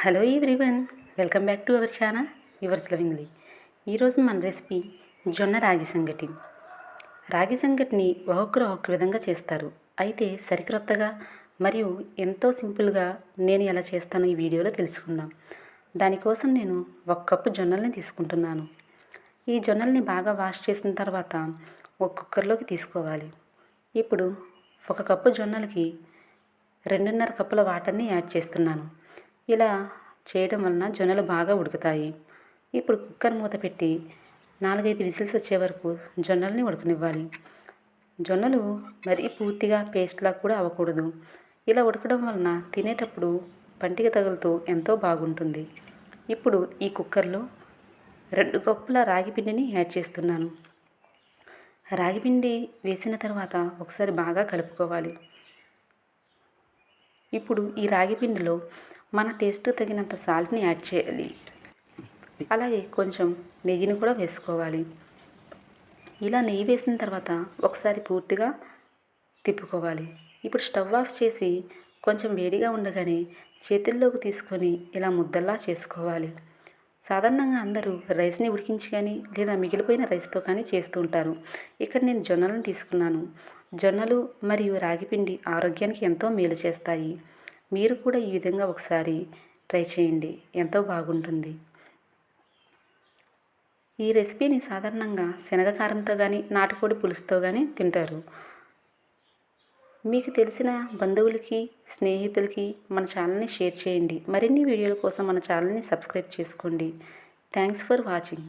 Hello everyone welcome back to our channel yours lovingly ఈరోజు మన recipe జొన్న రాగి సంగటి. రాగి సంగటిని ఒక్కొక్కరు ఒక్కొక్క విధంగా చేస్తారు. అయితే సరికొత్తగా మరియు ఎంతో సింపుల్గా నేను ఎలా చేస్తానో ఈ వీడియోలో తెలుసుకుందాం. దానికోసం నేను ఒక కప్పు జొన్నల్ని తీసుకుంటున్నాను. ఈ జొన్నల్ని బాగా వాష్ చేసిన తర్వాత ఒక కుక్కర్లోకి తీసుకోవాలి. ఇప్పుడు ఒక కప్పు జొన్నలకి రెండున్నర కప్పుల వాటర్ని యాడ్ చేస్తున్నాను. ఇలా చేయడం వలన జొన్నలు బాగా ఉడుకుతాయి. ఇప్పుడు కుక్కర్ మూత పెట్టి నాలుగైదు విజిల్స్ వచ్చే వరకు జొన్నల్ని ఉడకనివ్వాలి. జొన్నలు మరీ పూర్తిగా పేస్ట్లా కూడా అవ్వకూడదు. ఇలా ఉడకడం వలన తినేటప్పుడు పంటికి తగులుతూ ఎంతో బాగుంటుంది. ఇప్పుడు ఈ కుక్కర్లో రెండు కప్పుల రాగిపిండిని యాడ్ చేస్తున్నాను. రాగిపిండి వేసిన తర్వాత ఒకసారి బాగా కలుపుకోవాలి. ఇప్పుడు ఈ రాగిపిండిలో మన టేస్ట్ తగినంత సాల్ట్ని యాడ్ చేయాలి. అలాగే కొంచెం నెయ్యిని కూడా వేసుకోవాలి. ఇలా నెయ్యి వేసిన తర్వాత ఒకసారి పూర్తిగా తిప్పుకోవాలి. ఇప్పుడు స్టవ్ ఆఫ్ చేసి కొంచెం వేడిగా ఉండగానే చేతుల్లోకి తీసుకొని ఇలా ముద్దల్లా చేసుకోవాలి. సాధారణంగా అందరూ రైస్ని ఉడికించి కానీ లేదా మిగిలిపోయిన రైస్తో కానీ చేస్తూ ఉంటారు. ఇక్కడ నేను జొన్నలను తీసుకున్నాను. జొన్నలు మరియు రాగిపిండి ఆరోగ్యానికి ఎంతో మేలు చేస్తాయి. మీరు కూడా ఈ విధంగా ఒకసారి ట్రై చేయండి. ఎంతో బాగుంటుంది. ఈ రెసిపీని సాధారణంగా శనగకారంతో కానీ నాటుకోడి పులుసుతో కానీ తింటారు. మీకు తెలిసిన బంధువులకి స్నేహితులకి మన ఛానల్ని షేర్ చేయండి. మరిన్ని వీడియోల కోసం మన ఛానల్ని సబ్స్క్రైబ్ చేసుకోండి. Thanks for watching.